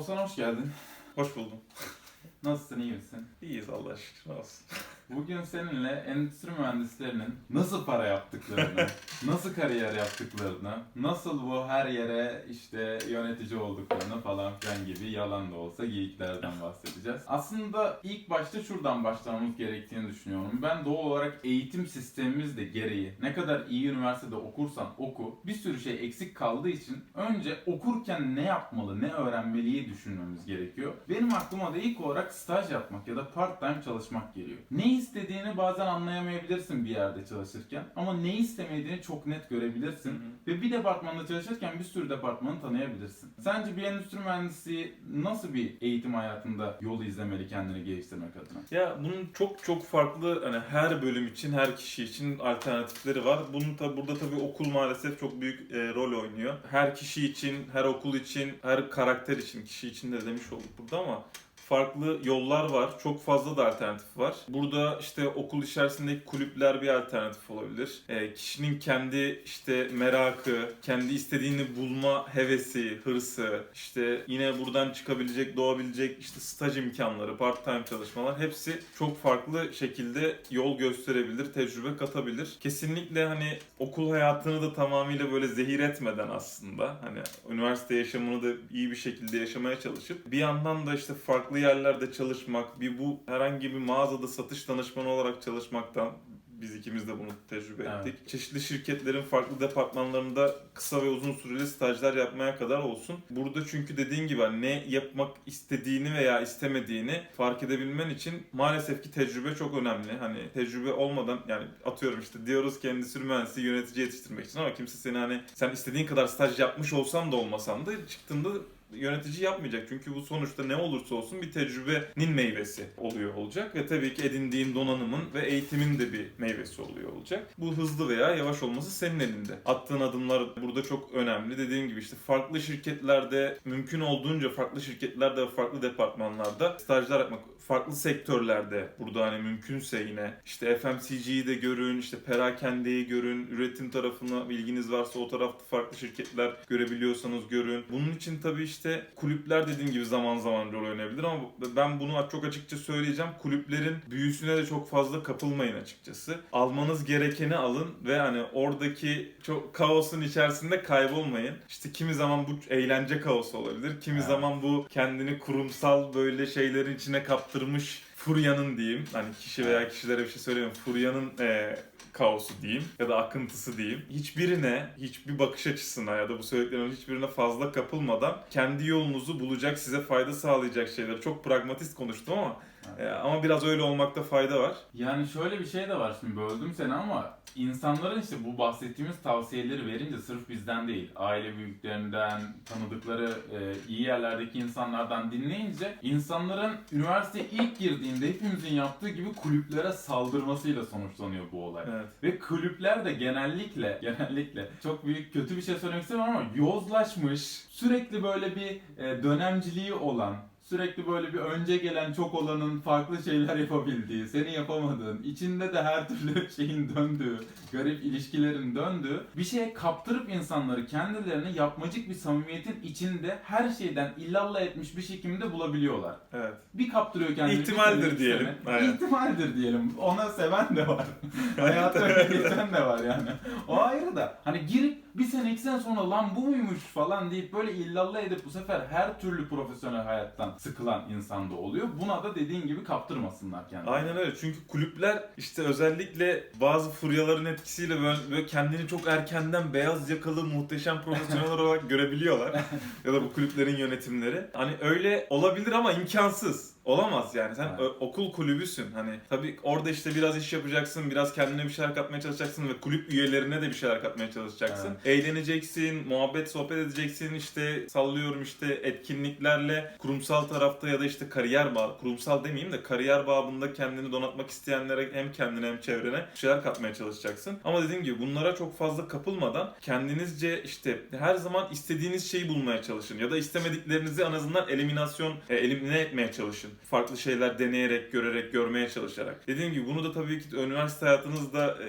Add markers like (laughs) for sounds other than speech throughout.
Oğuzhan hoş geldin. Hoş buldum. Nasılsın, iyi misin? İyiyiz Allah şükür olsun. Bugün seninle endüstri mühendislerinin nasıl para yaptıklarını, (laughs) nasıl kariyer yaptıklarını, nasıl bu her yere işte yönetici olduklarını falan filan gibi yalan da olsa geyiklerden bahsedeceğiz. Aslında ilk başta şuradan başlamamız gerektiğini düşünüyorum. Ben doğal olarak eğitim sistemimiz de gereği ne kadar iyi üniversitede okursan oku bir sürü şey eksik kaldığı için önce okurken ne yapmalı, ne öğrenmeliyi düşünmemiz gerekiyor. Benim aklıma da ilk olarak staj yapmak ya da part time çalışmak geliyor. Ne istediğini bazen anlayamayabilirsin bir yerde çalışırken ama ne istemediğini çok net görebilirsin. Ve bir departmanda çalışırken bir sürü departmanı tanıyabilirsin. Sence bir endüstri mühendisi nasıl bir eğitim hayatında yolu izlemeli kendini geliştirmek adına? Ya bunun çok çok farklı hani her bölüm için her kişi için alternatifleri var. Bunun tabi burada tabii okul maalesef çok büyük e, rol oynuyor. Her kişi için, her okul için, her karakter için, kişi için de demiş olduk burada ama farklı yollar var. Çok fazla da alternatif var. Burada işte okul içerisindeki kulüpler bir alternatif olabilir. E, kişinin kendi işte merakı, kendi istediğini bulma hevesi, hırsı, işte yine buradan çıkabilecek, doğabilecek işte staj imkanları, part time çalışmalar hepsi çok farklı şekilde yol gösterebilir, tecrübe katabilir. Kesinlikle hani okul hayatını da tamamıyla böyle zehir etmeden aslında hani üniversite yaşamını da iyi bir şekilde yaşamaya çalışıp bir yandan da işte farklı yerlerde çalışmak, bir bu herhangi bir mağazada satış danışmanı olarak çalışmaktan biz ikimiz de bunu tecrübe Evet. ettik. Çeşitli şirketlerin farklı departmanlarında kısa ve uzun süreli stajlar yapmaya kadar olsun. Burada çünkü dediğin gibi hani ne yapmak istediğini veya istemediğini fark edebilmen için maalesef ki tecrübe çok önemli. Hani tecrübe olmadan yani atıyorum işte diyoruz ki endüstri mühendisi yönetici yetiştirmek için ama kimse seni hani sen istediğin kadar staj yapmış olsan da olmasan da çıktığında yönetici yapmayacak. Çünkü bu sonuçta ne olursa olsun bir tecrübenin meyvesi oluyor olacak ve tabii ki edindiğin donanımın ve eğitimin de bir meyvesi oluyor olacak. Bu hızlı veya yavaş olması senin elinde. Attığın adımlar burada çok önemli. Dediğim gibi işte farklı şirketlerde mümkün olduğunca farklı şirketlerde ve farklı departmanlarda stajlar yapmak farklı sektörlerde burada hani mümkünse yine işte FMCG'yi de görün, işte perakendeyi görün, üretim tarafına bilginiz varsa o tarafta farklı şirketler görebiliyorsanız görün. Bunun için tabii işte kulüpler dediğim gibi zaman zaman rol oynayabilir ama ben bunu çok açıkça söyleyeceğim. Kulüplerin büyüsüne de çok fazla kapılmayın açıkçası. Almanız gerekeni alın ve hani oradaki çok kaosun içerisinde kaybolmayın. İşte kimi zaman bu eğlence kaosu olabilir. Kimi Evet. zaman bu kendini kurumsal böyle şeylerin içine kaptırmış furyanın diyeyim. Hani kişi veya kişilere bir şey söyleyeyim. Furyanın eee, kaosu diyeyim ya da akıntısı diyeyim. Hiçbirine, hiçbir bakış açısına ya da bu söylediklerimin hiçbirine fazla kapılmadan kendi yolunuzu bulacak, size fayda sağlayacak şeyleri. Çok pragmatist konuştum ama Evet. ama biraz öyle olmakta fayda var. Yani şöyle bir şey de var şimdi böldüm seni ama insanların işte bu bahsettiğimiz tavsiyeleri verince sırf bizden değil, aile büyüklerinden, tanıdıkları e, iyi yerlerdeki insanlardan dinleyince insanların üniversiteye ilk girdiğinde hepimizin yaptığı gibi kulüplere saldırmasıyla sonuçlanıyor bu olay. Evet. Ve kulüpler de genellikle genellikle çok büyük kötü bir şey söylemek istemiyorum ama yozlaşmış, sürekli böyle bir e, dönemciliği olan, sürekli böyle bir önce gelen çok olanın farklı şeyler yapabildiği, senin yapamadığın, içinde de her türlü (laughs) şeyin döndüğü, garip ilişkilerin döndüğü bir şeye kaptırıp insanları kendilerini yapmacık bir samimiyetin içinde her şeyden illallah etmiş bir şekilde bulabiliyorlar. Evet. Bir kaptırıyor kendini. İhtimaldir diyelim. Aynen. İhtimaldir diyelim. Ona seven de var. Hayatı öyle geçen de var yani. O ayrı da. Hani girip bir sene iki sene sonra lan bu muymuş falan deyip böyle illallah edip bu sefer her türlü profesyonel hayattan sıkılan insan da oluyor. Buna da dediğin gibi kaptırmasınlar kendilerini. Aynen öyle. Çünkü kulüpler işte özellikle bazı furyaların etkisiyle böyle, böyle kendini çok erkenden beyaz yakalı muhteşem profesyonel olarak görebiliyorlar. (laughs) ya da bu kulüplerin yönetimleri. Hani öyle olabilir ama imkansız. Olamaz yani sen Evet. ö- okul kulübüsün hani tabii orada işte biraz iş yapacaksın biraz kendine bir şeyler katmaya çalışacaksın ve kulüp üyelerine de bir şeyler katmaya çalışacaksın. Eğleneceksin, muhabbet sohbet edeceksin işte sallıyorum işte etkinliklerle kurumsal tarafta ya da işte kariyer bağ kurumsal demeyeyim de kariyer babında kendini donatmak isteyenlere hem kendine hem çevrene bir şeyler katmaya çalışacaksın. Ama dediğim gibi bunlara çok fazla kapılmadan kendinizce işte her zaman istediğiniz şeyi bulmaya çalışın ya da istemediklerinizi en azından eliminasyon e, elimine etmeye çalışın. Farklı şeyler deneyerek, görerek, görmeye çalışarak. Dediğim gibi bunu da tabii ki üniversite hayatınızda e,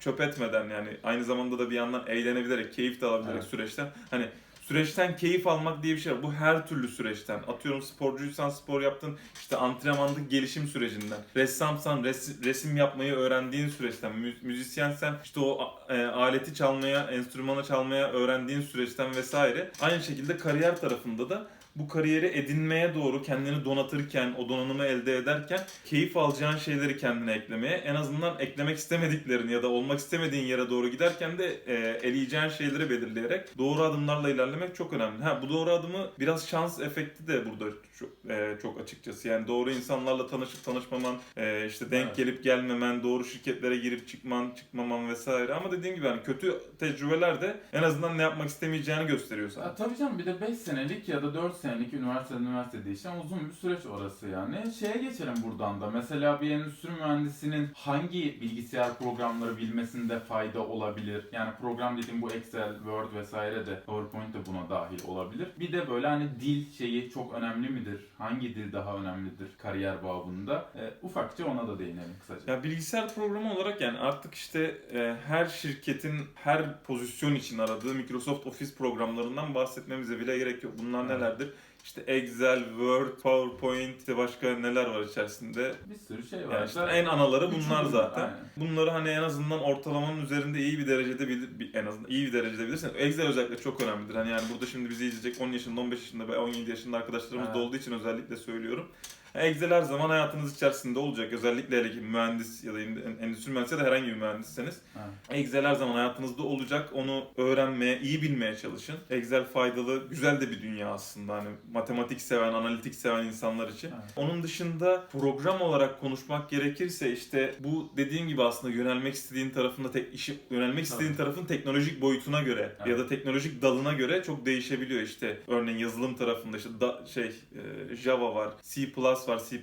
çöp etmeden yani aynı zamanda da bir yandan eğlenebilerek, keyif de alabilerek Evet. süreçten hani süreçten keyif almak diye bir şey var. Bu her türlü süreçten. Atıyorum sporcuysan spor yaptın, işte antrenmanlık gelişim sürecinden. Ressamsan res- resim yapmayı öğrendiğin süreçten. Mü- müzisyensen işte o e, aleti çalmaya, enstrümanı çalmaya öğrendiğin süreçten vesaire. Aynı şekilde kariyer tarafında da bu kariyeri edinmeye doğru kendini donatırken, o donanımı elde ederken keyif alacağın şeyleri kendine eklemeye, en azından eklemek istemediklerini ya da olmak istemediğin yere doğru giderken de e, eleyeceğin şeyleri belirleyerek doğru adımlarla ilerlemek çok önemli. Ha bu doğru adımı biraz şans efekti de burada çok, e, çok açıkçası. Yani doğru insanlarla tanışıp tanışmaman, e, işte denk Evet. gelip gelmemen, doğru şirketlere girip çıkman, çıkmaman vesaire. Ama dediğim gibi hani kötü tecrübeler de en azından ne yapmak istemeyeceğini gösteriyor sana. Ya, tabii canım bir de 5 senelik ya da 4 senelik üniversite üniversite değişen uzun bir süreç orası yani. Şeye geçelim buradan da. Mesela bir endüstri mühendisinin hangi bilgisayar programları bilmesinde fayda olabilir? Yani program dediğim bu Excel, Word vesaire de PowerPoint de buna dahil olabilir. Bir de böyle hani dil şeyi çok önemli midir? Hangi dil daha önemlidir kariyer babında? E, ufakça ona da değinelim kısaca. Ya bilgisayar programı olarak yani artık işte e, her şirketin her pozisyon için aradığı Microsoft Office programlarından bahsetmemize bile gerek yok. Bunlar nelerdir? İşte Excel, Word, PowerPoint, başka neler var içerisinde. Bir sürü şey var. Yani işte en anaları bunlar zaten. aynen. Bunları hani en azından ortalamanın üzerinde iyi bir derecede bilir, en azından iyi bir derecede bilirsen. Excel özellikle çok önemlidir. Hani yani burada şimdi bizi izleyecek 10 yaşında, 15 yaşında ve 17 yaşında arkadaşlarımız da Evet. olduğu için özellikle söylüyorum. (laughs) Excel her zaman hayatınız içerisinde olacak. Özellikle hele ki mühendis ya da endüstri mühendisi ya da herhangi bir mühendisseniz. Evet. Excel her zaman hayatınızda olacak. Onu öğrenmeye, iyi bilmeye çalışın. Excel faydalı, güzel de bir dünya aslında. Hani matematik seven, analitik seven insanlar için. Evet. Onun dışında program olarak konuşmak gerekirse işte bu dediğim gibi aslında yönelmek istediğin tarafında tek işi yönelmek istediğin Tabii. tarafın teknolojik boyutuna göre Evet. ya da teknolojik dalına göre çok değişebiliyor işte. Örneğin yazılım tarafında işte da, şey e, Java var, C++ var, C++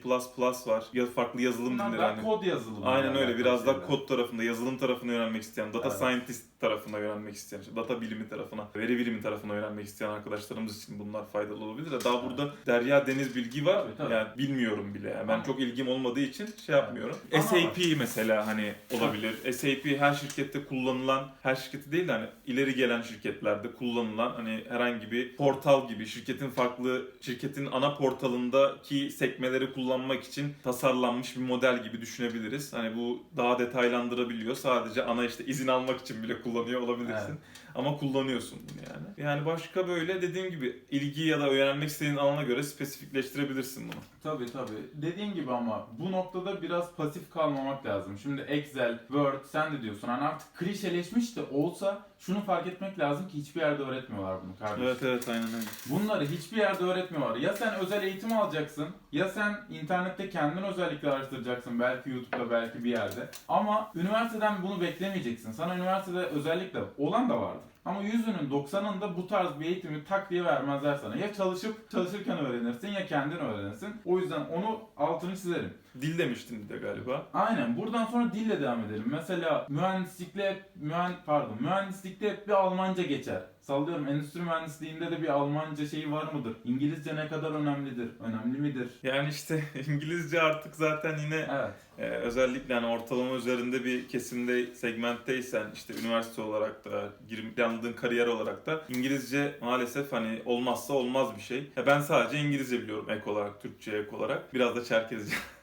var. Ya farklı yazılım Bunlar dilleri daha hani. kod yazılımı. Aynen öyle. Biraz daha kod tarafında, yazılım tarafına yönelmek isteyen, data Evet. scientist tarafına yönelmek isteyen, işte data bilimi tarafına, veri bilimi tarafına yönelmek isteyen arkadaşlarımız için bunlar faydalı olabilir. de Daha burada derya deniz bilgi var. Tabii, tabii. Yani bilmiyorum bile. Yani ben Ama- çok ilgim olmadığı için şey yapmıyorum. Ama SAP mesela hani olabilir. SAP her şirkette kullanılan, her şirketi değil de hani ileri gelen şirketlerde kullanılan hani herhangi bir portal gibi şirketin farklı şirketin ana portalındaki sekmeleri kullanmak için tasarlanmış bir model gibi düşünebiliriz. Hani bu daha detaylandırabiliyor. Sadece ana işte izin almak için bile kullanıyor olabilirsin. Evet. Ama kullanıyorsun bunu yani. Yani başka böyle dediğim gibi ilgi ya da öğrenmek istediğin alana göre spesifikleştirebilirsin bunu. Tabii tabii. Dediğin gibi ama bu noktada biraz pasif kalmamak lazım. Şimdi Excel, Word sen de diyorsun. Hani artık klişeleşmiş de olsa şunu fark etmek lazım ki hiçbir yerde öğretmiyorlar bunu kardeşim. Evet evet aynen öyle. Bunları hiçbir yerde öğretmiyorlar. Ya sen özel eğitim alacaksın, ya sen internette kendin özellikle araştıracaksın. Belki YouTube'da, belki bir yerde. Ama üniversiteden bunu beklemeyeceksin. Sana üniversitede özellikle olan da vardır. Ama yüzünün 90'ında bu tarz bir eğitimi tak diye vermezler sana. Ya çalışıp çalışırken öğrenirsin ya kendin öğrenirsin. O yüzden onu altını çizerim. Dil demiştin bir de galiba. Aynen. Buradan sonra dille devam edelim. Mesela mühendislikle mühen pardon, mühendislikte hep bir Almanca geçer. Sallıyorum endüstri mühendisliğinde de bir Almanca şeyi var mıdır? İngilizce ne kadar önemlidir? Önemli midir? Yani işte (laughs) İngilizce artık zaten yine Evet. e, özellikle hani ortalama üzerinde bir kesimde segmentteysen işte üniversite olarak da girip planladığın kariyer olarak da İngilizce maalesef hani olmazsa olmaz bir şey. Ya ben sadece İngilizce biliyorum ek olarak, Türkçe ek olarak. Biraz da Çerkezce. (laughs)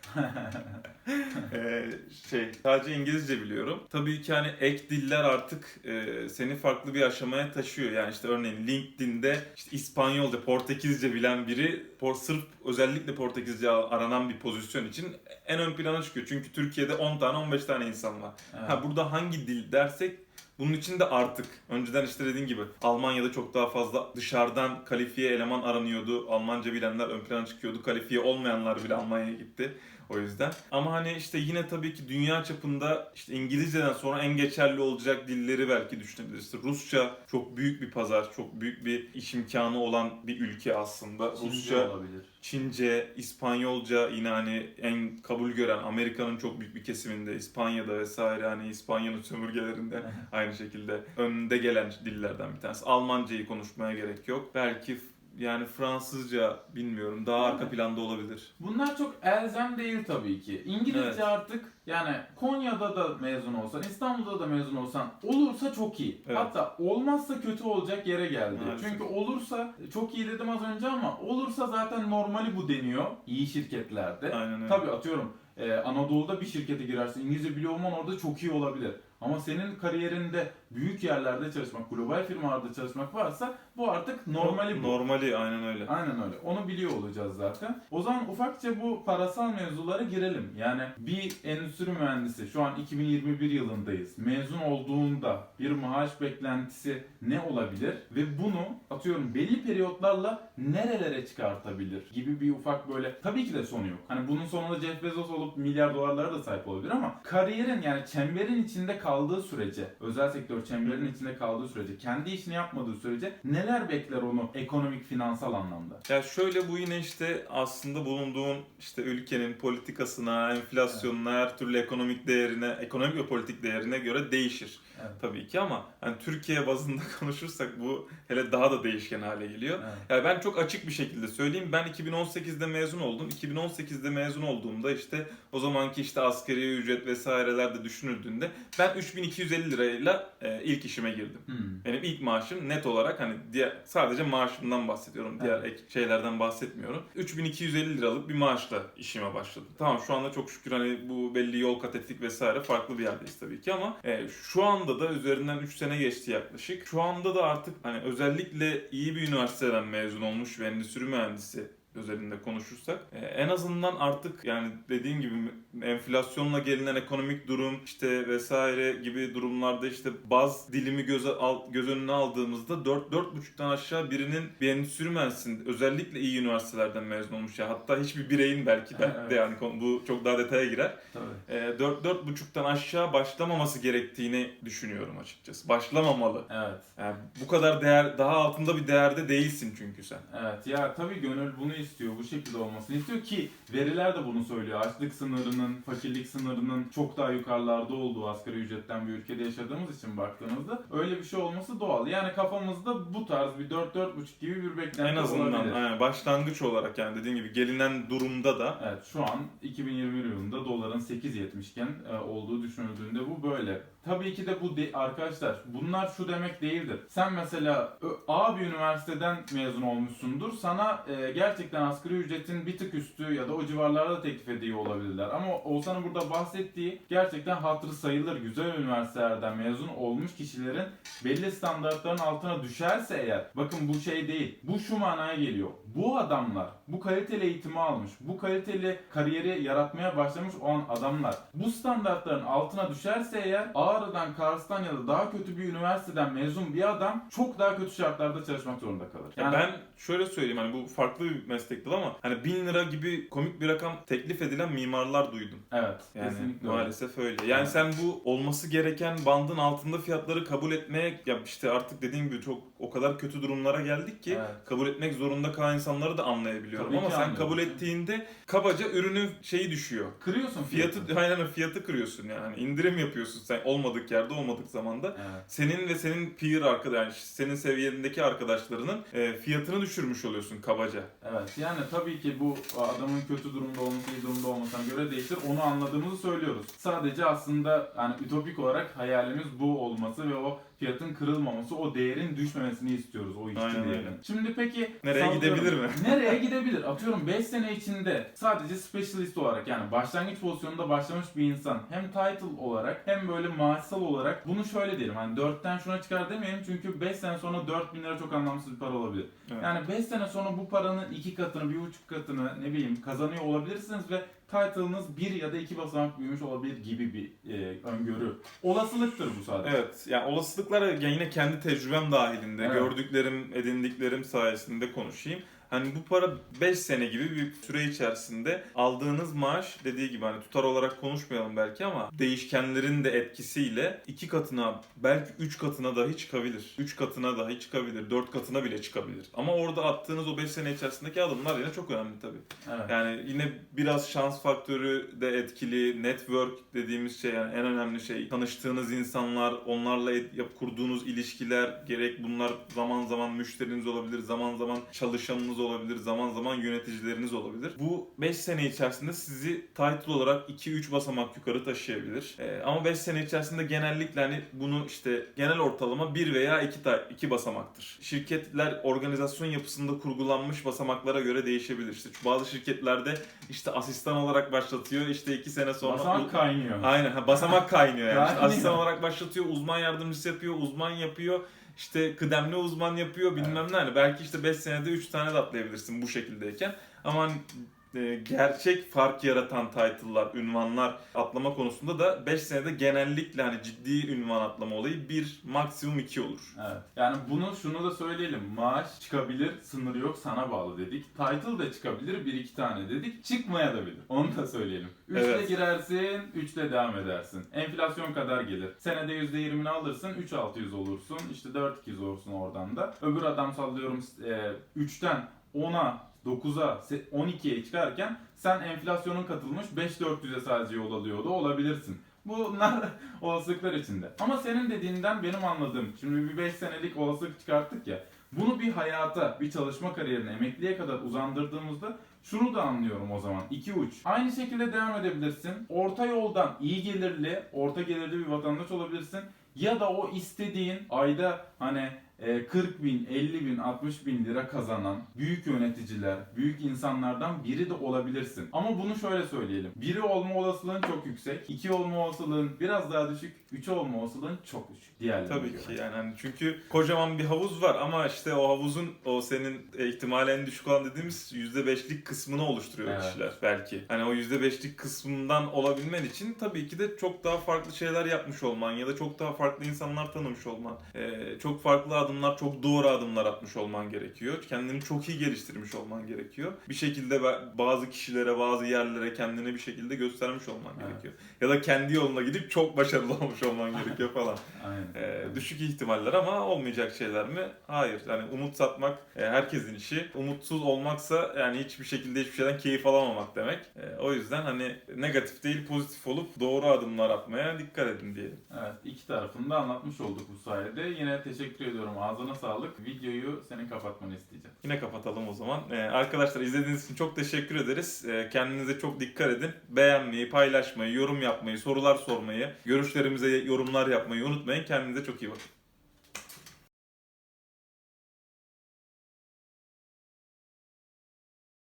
Ee, şey sadece İngilizce biliyorum. Tabii ki hani ek diller artık e, seni farklı bir aşamaya taşıyor. Yani işte örneğin LinkedIn'de işte İspanyolca, Portekizce bilen biri por, sırf özellikle Portekizce aranan bir pozisyon için en ön plana çıkıyor. Çünkü Türkiye'de 10 tane 15 tane insan var. evet. Ha burada hangi dil dersek bunun için de artık önceden işte dediğin gibi Almanya'da çok daha fazla dışarıdan kalifiye eleman aranıyordu. Almanca bilenler ön plana çıkıyordu. Kalifiye olmayanlar bile Almanya'ya gitti. O yüzden. Ama hani işte yine tabii ki dünya çapında işte İngilizceden sonra en geçerli olacak dilleri belki düşünebiliriz. İşte Rusça çok büyük bir pazar, çok büyük bir iş imkanı olan bir ülke aslında. Çince Rusça, olabilir. Çince, İspanyolca yine hani en kabul gören Amerika'nın çok büyük bir kesiminde İspanya'da vesaire hani İspanya'nın sömürgelerinde (laughs) aynı şekilde önde gelen dillerden bir tanesi. Almancayı konuşmaya gerek yok. Belki yani Fransızca bilmiyorum daha arka planda olabilir. Bunlar çok elzem değil tabii ki. İngilizce Evet. artık yani Konya'da da mezun olsan, İstanbul'da da mezun olsan olursa çok iyi. Evet. Hatta olmazsa kötü olacak yere geldi. Maalesef. Çünkü olursa çok iyi dedim az önce ama olursa zaten normali bu deniyor iyi şirketlerde. Aynen öyle. Tabii atıyorum e, Anadolu'da bir şirkete girersin İngilizce biliyor olman orada çok iyi olabilir. Ama senin kariyerinde büyük yerlerde çalışmak, global firmalarda çalışmak varsa bu artık normali bu. Normali aynen öyle. Aynen öyle. Onu biliyor olacağız zaten. O zaman ufakça bu parasal mevzulara girelim. Yani bir endüstri mühendisi şu an 2021 yılındayız. Mezun olduğunda bir maaş beklentisi ne olabilir ve bunu atıyorum belli periyotlarla nerelere çıkartabilir gibi bir ufak böyle tabii ki de sonu yok. Hani bunun sonunda Jeff Bezos olup milyar dolarlara da sahip olabilir ama kariyerin yani çemberin içinde kaldığı sürece, özel sektör çemberin içinde kaldığı sürece, kendi işini yapmadığı sürece neler bekler onu ekonomik finansal anlamda? Ya şöyle bu yine işte aslında bulunduğun işte ülkenin politikasına, enflasyonuna, her türlü ekonomik değerine, ekonomik ve politik değerine göre değişir. Evet. Tabii ki ama hani Türkiye bazında (laughs) konuşursak bu hele daha da değişken hale geliyor. Evet. Yani ben çok açık bir şekilde söyleyeyim. Ben 2018'de mezun oldum. 2018'de mezun olduğumda işte o zamanki işte askeri ücret vesaireler de düşünüldüğünde ben 3250 lirayla e, ilk işime girdim. Hmm. Benim ilk maaşım net olarak hani diğer sadece maaşımdan bahsediyorum. Diğer Evet. ek şeylerden bahsetmiyorum. 3250 liralık bir maaşla işime başladım. Tamam şu anda çok şükür hani bu belli yol kat ettik vesaire farklı bir yerdeyiz tabii ki ama e, şu anda da üzerinden 3 sene geçti yaklaşık. Şu anda da artık hani özellikle iyi bir üniversiteden mezun olmuş ve endüstri mühendisi özelinde konuşursak e, en azından artık yani dediğim gibi enflasyonla gelinen ekonomik durum işte vesaire gibi durumlarda işte baz dilimi göze al, göz önüne aldığımızda 4 4,5'tan aşağı birinin bir endüstri mühendisinin özellikle iyi üniversitelerden mezun olmuş ya hatta hiçbir bireyin belki de, Evet. de yani bu çok daha detaya girer. Tabii. E, 4 4,5'tan aşağı başlamaması gerektiğini düşünüyorum açıkçası. Başlamamalı. Evet. Yani bu kadar değer daha altında bir değerde değilsin çünkü sen. Evet ya tabii gönül bunu istiyor. Bu şekilde olmasını istiyor ki veriler de bunu söylüyor. Açlık sınırının, fakirlik sınırının çok daha yukarılarda olduğu asgari ücretten bir ülkede yaşadığımız için baktığınızda öyle bir şey olması doğal. Yani kafamızda bu tarz bir 4-4,5 gibi bir beklenti En azından olabilir. yani başlangıç olarak yani dediğim gibi gelinen durumda da Evet şu an 2021 yılında doların 8.70 iken e, olduğu düşünüldüğünde bu böyle. Tabii ki de bu de- arkadaşlar bunlar şu demek değildir. Sen mesela A bir üniversiteden mezun olmuşsundur. Sana e, gerçekten asgari ücretin bir tık üstü ya da o civarlarda teklif ediyor olabilirler. Ama Oğuzhan'ın burada bahsettiği gerçekten hatırı sayılır güzel üniversitelerden mezun olmuş kişilerin belli standartların altına düşerse eğer bakın bu şey değil. Bu şu manaya geliyor. Bu adamlar bu kaliteli eğitimi almış, bu kaliteli kariyeri yaratmaya başlamış olan adamlar bu standartların altına düşerse eğer Ağrı'dan, Kars'tan ya da daha kötü bir üniversiteden mezun bir adam çok daha kötü şartlarda çalışmak zorunda kalır. Ya ben şöyle söyleyeyim hani bu farklı bir meslek dalı ama hani 1000 lira gibi komik bir rakam teklif edilen mimarlar duydum. evet, Yani kesinlikle öyle. maalesef öyle. Yani Evet. sen bu olması gereken bandın altında fiyatları kabul etmeye ya işte artık dediğim gibi çok o kadar kötü durumlara geldik ki Evet. kabul etmek zorunda kalan insanları da anlayabiliyorum Tabii ama sen anlıyorum. kabul ettiğinde kabaca ürünün şeyi düşüyor. Kırıyorsun Fiyatı fiyatı. aynen fiyatı kırıyorsun yani. indirim yapıyorsun sen olmadık yerde olmadık zamanda. Evet. Senin ve senin peer arkadaş yani senin seviyendeki arkadaşlarının e, fiyatını düşürmüş oluyorsun kabaca. Evet yani tabii ki bu adamın kötü durumda olması iyi durumda olmasına göre değişir. Onu anladığımızı söylüyoruz. Sadece aslında yani ütopik olarak hayalimiz bu olması ve o fiyatın kırılmaması, o değerin düşmemesini istiyoruz o işçi Aynen değerinin. öyle. Şimdi peki Nereye sallıyorum, gidebilir mi? (laughs) nereye (laughs) gidebilir? Atıyorum 5 sene içinde sadece specialist olarak yani başlangıç pozisyonunda başlamış bir insan hem title olarak hem böyle maaşsal olarak bunu şöyle diyelim hani 4'ten şuna çıkar demeyelim çünkü 5 sene sonra 4000 lira çok anlamsız bir para olabilir. Evet. Yani 5 sene sonra bu paranın iki katını, bir buçuk katını ne bileyim kazanıyor olabilirsiniz ve title'ınız bir ya da iki basamak büyümüş olabilir gibi bir e, öngörü. Olasılıktır bu sadece. Evet yani olasılıklar ya yine kendi tecrübem dahilinde Evet. gördüklerim edindiklerim sayesinde konuşayım. Hani bu para 5 sene gibi bir süre içerisinde aldığınız maaş dediği gibi hani tutar olarak konuşmayalım belki ama değişkenlerin de etkisiyle iki katına belki 3 katına dahi çıkabilir. 3 katına dahi çıkabilir. 4 katına bile çıkabilir. Ama orada attığınız o 5 sene içerisindeki adımlar yine çok önemli tabii. Evet. Yani yine biraz şans faktörü de etkili. Network dediğimiz şey yani en önemli şey. Tanıştığınız insanlar, onlarla kurduğunuz ilişkiler gerek bunlar zaman zaman müşteriniz olabilir, zaman zaman çalışanınız olabilir, zaman zaman yöneticileriniz olabilir. Bu 5 sene içerisinde sizi title olarak 2-3 basamak yukarı taşıyabilir. Ee, ama 5 sene içerisinde genellikle hani bunu işte genel ortalama 1 veya 2 2 basamaktır. Şirketler organizasyon yapısında kurgulanmış basamaklara göre değişebilir. İşte bazı şirketlerde işte asistan olarak başlatıyor. işte 2 sene sonra Basamak kaynıyor. Aynen ha, basamak kaynıyor yani. İşte Kaynıyor. asistan olarak başlatıyor, uzman yardımcısı yapıyor, uzman yapıyor. İşte kıdemli uzman yapıyor bilmem ne. Hani belki işte 5 senede 3 tane de atlayabilirsin bu şekildeyken. Ama hani, e, gerçek fark yaratan title'lar, ünvanlar atlama konusunda da 5 senede genellikle hani ciddi ünvan atlama olayı 1 maksimum 2 olur. Evet. Yani bunu şunu da söyleyelim. Maaş çıkabilir, sınırı yok, sana bağlı dedik. Title de çıkabilir, bir iki tane dedik. Çıkmaya da bilir. Onu da söyleyelim. Üçle Evet. girersin, üçle devam edersin. Enflasyon kadar gelir. Senede %20'ni alırsın, 3600 olursun. İşte 4200 olursun oradan da. Öbür adam sallıyorum e, 3'ten 10'a 9'a, se- 12'ye çıkarken sen enflasyonun katılmış 5400'e sadece yol alıyordu olabilirsin. Bunlar (laughs) olasılıklar içinde. Ama senin dediğinden benim anladığım, şimdi bir 5 senelik olasılık çıkarttık ya. Bunu bir hayata, bir çalışma kariyerine, emekliye kadar uzandırdığımızda şunu da anlıyorum o zaman. iki uç. Aynı şekilde devam edebilirsin. Orta yoldan iyi gelirli, orta gelirli bir vatandaş olabilirsin. Ya da o istediğin ayda hani 40 bin, 50 bin, 60 bin lira kazanan büyük yöneticiler, büyük insanlardan biri de olabilirsin. Ama bunu şöyle söyleyelim. Biri olma olasılığın çok yüksek, iki olma olasılığın biraz daha düşük, üç olma olasılığın çok düşük. Diğerlerine Tabii göre. ki yani hani çünkü kocaman bir havuz var ama işte o havuzun o senin e, ihtimali en düşük olan dediğimiz %5'lik kısmını oluşturuyor Evet. kişiler belki. Hani o %5'lik kısmından olabilmen için tabii ki de çok daha farklı şeyler yapmış olman ya da çok daha farklı insanlar tanımış olman, e, çok farklı adımlar, çok doğru adımlar atmış olman gerekiyor. Kendini çok iyi geliştirmiş olman gerekiyor. Bir şekilde ba- bazı kişilere, bazı yerlere kendini bir şekilde göstermiş olman Evet. gerekiyor. Ya da kendi yoluna gidip çok başarılı (laughs) olmuş olman gerekiyor falan. Aynen. Ee, düşük ihtimaller ama olmayacak şeyler mi? Hayır. Yani umut satmak e, herkesin işi. Umutsuz olmaksa yani hiçbir şekilde hiçbir şeyden keyif alamamak demek. E, o yüzden hani negatif değil pozitif olup doğru adımlar atmaya dikkat edin diyelim. Evet, iki tarafını da anlatmış olduk bu sayede. Yine teşekkür ediyorum. Ağzına sağlık. Videoyu senin kapatmanı isteyeceğim. Yine kapatalım o zaman. Ee, arkadaşlar izlediğiniz için çok teşekkür ederiz. Ee, kendinize çok dikkat edin. Beğenmeyi, paylaşmayı, yorum yapmayı, sorular sormayı, görüşlerimize yorumlar yapmayı unutmayın. Kendinize çok iyi bakın.